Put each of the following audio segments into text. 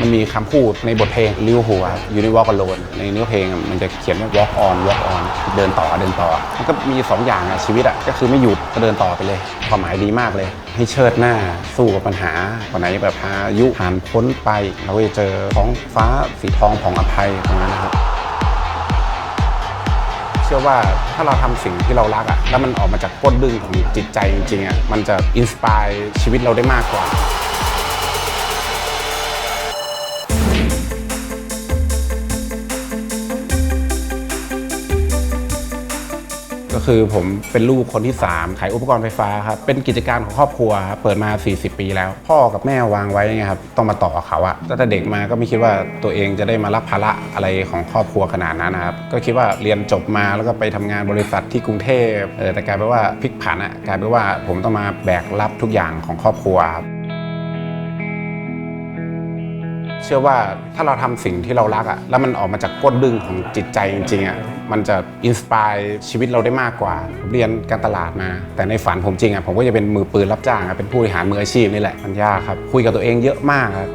มันมีคำพูดในบทเพลงลิวหัวอยู่ใน Walk Alone ในเนื้อเพลงมันจะเขียนว่า walk on walk on เดินต่อเดินต่อ มันก็มีสองอย่างอะชีวิตอะก็คือไม่หยุดก็เดินต่อไปเลย ความหมายดีมากเลย ให้เชิดหน้าสู้กับปัญหาวันไหนแบบพายุผ่านพ้นไป เราก็จะเจอท้องฟ้าสีทองผ่องอภัยตรงนั้นนะครับเชื่อว่าถ้าเราทำสิ่งที่เรารักอะแล้วมันออกมาจากก้นบึ้งของจิตใจจริงๆอะมันจะอินสปายชีวิตเราได้มากกว่า ก็คือผมเป็นลูกคนที่ 3 ขายอุปกรณ์ไฟฟ้าครับ เป็นกิจการของครอบครัวครับเปิดมา 40 ปีแล้ว พ่อกับแม่วางไว้ไงครับ ต้องมาต่อเขาอะตั้งแต่เด็กมาก็ไม่คิดว่าตัวเองจะได้มารับภาระอะไรของครอบครัวขนาดนั้นนะครับ ก็คิดว่าเรียนจบมาแล้วก็ไปทำงานบริษัทที่กรุงเทพเออแต่กลายเป็นว่าพลิกผันอะกลายเป็นว่าผมต้องมาแบกรับทุกอย่างของครอบครัวครับ ชื่อว่าถ้าเราทำสิ่งที่เรารักอะแล้วมันออกมาจากก้นบึ้งของจิตใจจริงๆอะมันจะอินสปายชีวิตเราได้มากกว่าเรียนการตลาดมา แต่ในฝันผมจริงอะผมก็จะเป็นมือปืนรับจ้างอะเป็นผู้บริหารมืออาชีพนี่แหละมันยากครับคุยกับตัวเองเยอะมากครับ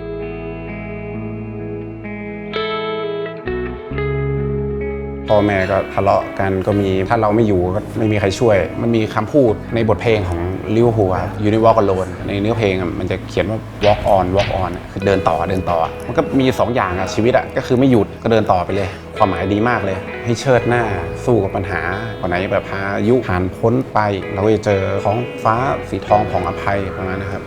พ่อแม่ก็ทะเลาะกันก็มีถ้าเราไม่อยู่ก็ไม่มีใครช่วย มันมีคำพูดในบทเพลงของ ลิวหัวอยู่ใน Walk Alone ในเนื้อเพลงมันจะเขียนว่า walk on walk on คือเดินต่อเดินต่อ มันก็มีสองอย่างอะชีวิตอะก็คือไม่หยุดก็เดินต่อไปเลย ความหมายดีมากเลย ให้เชิดหน้าสู้กับปัญหาวันไหนแบบพายุผ่านพ้นไป เราก็จะเจอท้องฟ้าสีทองของอภัยประมาณนะครับ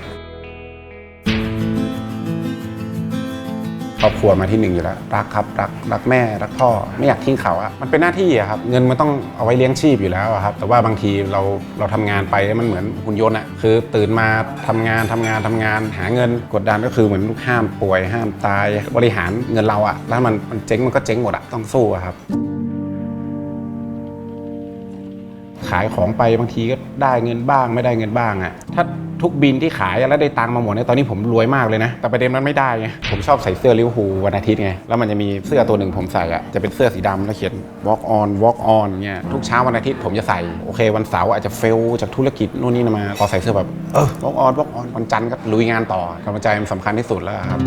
ครอบครัวมาที่หนึ่งอยู่แล้วรักครับรักรักแม่รักพ่อไม่อยากทิ้งเขาอะมันเป็นหน้าที่อะครับเงินมันต้องเอาไว้เลี้ยงชีพอยู่แล้วอะครับแต่ว่าบางทีเราเราทำงานไปมันเหมือนหุ่นยนต์อะคือตื่นมาทำงานทำงานทำงานหาเงินกดดันก็คือเหมือนห้ามป่วยห้ามตายบริหารเงินเราอะแล้วมันมันเจ๊งมันก็เจ๊งหมดอะต้องสู้อะครับ ขายของไปบางทีก็ได้เงินบ้างไม่ได้เงินบ้างอะถ้าทุกบินที่ขายแล้วได้ตังค์มาหมดเนี่ยตอนนี้ผมรวยมากเลยนะ แต่ประเด็นมันไม่ได้ไงผมชอบใส่เสื้อลิเวอร์พูลวันอาทิตย์ไงแล้วมันจะมีเสื้อตัวหนึ่งผมใส่อะจะเป็นเสื้อสีดำแล้วเขียน walk on walk on เงี้ยทุกเช้าวันอาทิตย์ผมจะใส่โอเค วันเสาร์อาจจะเฟลจากธุรกิจนู่นนี่มาพอใส่เสื้อแบบเออ walk on walk on วันจันทร์ก็ลุยงานต่อกำลังใจมันสำคัญที่สุดแล้วครับ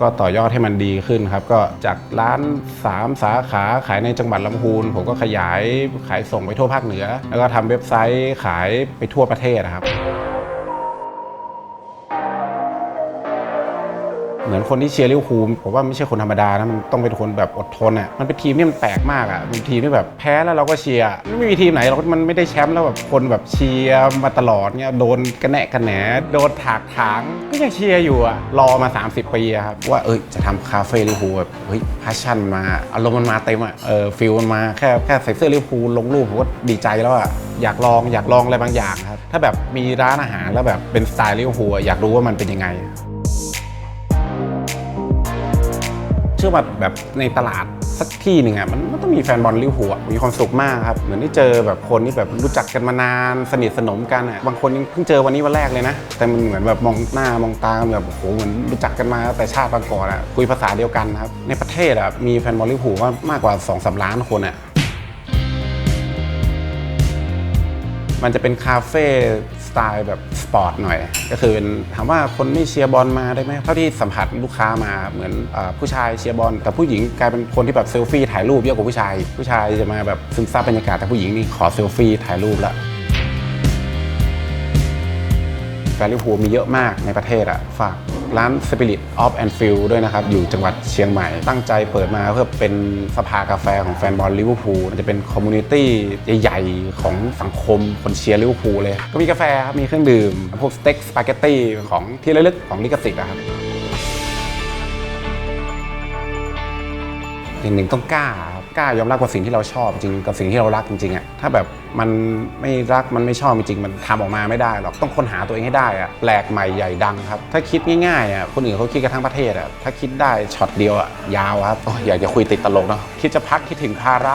ก็ต่อยอดให้มันดีขึ้นครับ ก็จากร้าน 3 สาขาขายในจังหวัดลำพูน ผมก็ขยายขายส่งไปทั่วภาคเหนือ แล้วก็ทำเว็บไซต์ขายไปทั่วประเทศนะครับ เหมือนคนที่เชียร์ลิเวอร์พูลผมว่าไม่ใช่คนธรรมดานะมันต้องเป็นคนแบบอดทนอะมันเป็นทีมที่มันแปลกมากอะเป็นทีมที่แบบแพ้แล้วเราก็เชียร์ไม่มีทีมไหนหรอกมันไม่ได้แชมป์แล้วแบบคนแบบเชียร์มาตลอดเนี่ยโดนกระแนะกระแหนโดนถากถางก็ยังเชียร์อยู่อะรอมา 30ปีครับว่าเอยจะทำคาเฟ่ลิเวอร์พูลแบบเฮ้ยพาชั่นมาอารมณ์มันมาเต็มอะเออฟิลมันมาแค่แค่ใส่เสื้อลิเวอร์พูลลงรูปผมก็ดีใจแล้วอะอยากลองอยากลองอะไรบางอย่างครับถ้าแบบมีร้านอาหารแล้วแบบเป็นสไตล์ลิเวอร์พูลอยากรู้ว่ามันเป็นยังไง เชื่อว่าแบบในตลาดสักที่หนึ่งอะมันมันต้องมีแฟนบอลลิเวอร์พูลมีความสุขมากครับ เหมือนได้เจอแบบคนที่แบบรู้จักกันมานานสนิทสนมกันอะบางคนยังเพิ่งเจอวันนี้วันแรกเลยนะ แต่มันเหมือนแบบมองหน้ามองตาแบบโอ้โหเหมือนรู้จักกันมาแต่ชาติปางก่อนอะคุยภาษาเดียวกันครับในประเทศอะมีแฟนบอลลิเวอร์พูลว่ามากกว่า2อสล้านคนอะมันจะเป็นคาเฟ่ ไตล์แบบสปอร์ตหน่อย ก็คือเป็นถามว่าคนไม่เชียร์บอลมาได้ไหมเท่าที่สัมผัสลูกค้ามาเหมือนอผู้ชายเชียร์บอลแต่ผู้หญิงกลายเป็นคนที่แบบเซลฟี่ถ่ายรูปเยอะกว่าผู้ชาย ผู้ชายจะมาแบบซึมซับบรรยากาศแต่ผู้หญิงนี่ขอเซลฟี่ถ่ายรูปละ แฟนลิเวอร์พูลมีเยอะมากในประเทศอะฝากร้าน Spirit of Anfield ด้วยนะครับ อยู่จังหวัดเชียงใหม่ ตั้งใจเปิดมาเพื่อเป็นสภากาแฟของแฟนบอลลิเวอร์พูลจะเป็นคอมมูนิตี้ใหญ่ๆ ของสังคมคนเชียร์ลิเวอร์พูลเลย ก็มีกาแฟครับมีเครื่องดื่ม พวกสเต็กสปาเกตตี้ของที่ระลึกของลิขสิทธิ์นะครับอย่างหนึ่งต้องกล้า กล้ายอมรับกับสิ่งที่เราชอบจริงกับสิ่งที่เรารักจริงๆอะถ้าแบบมันไม่รักมันไม่ชอบจริงมันทำออกมาไม่ได้หรอกต้องค้นหาตัวเองให้ได้อะแปลกใหม่ใหญ่ดังครับ ถ้าคิดง่ายๆอะคนอื่นเขาคิดกันทั้งประเทศอะถ้าคิดได้ช็อตเดียวอะยาวครับอยากจะคุยติดตลกเนาะคิดจะพักคิดถึงภาระ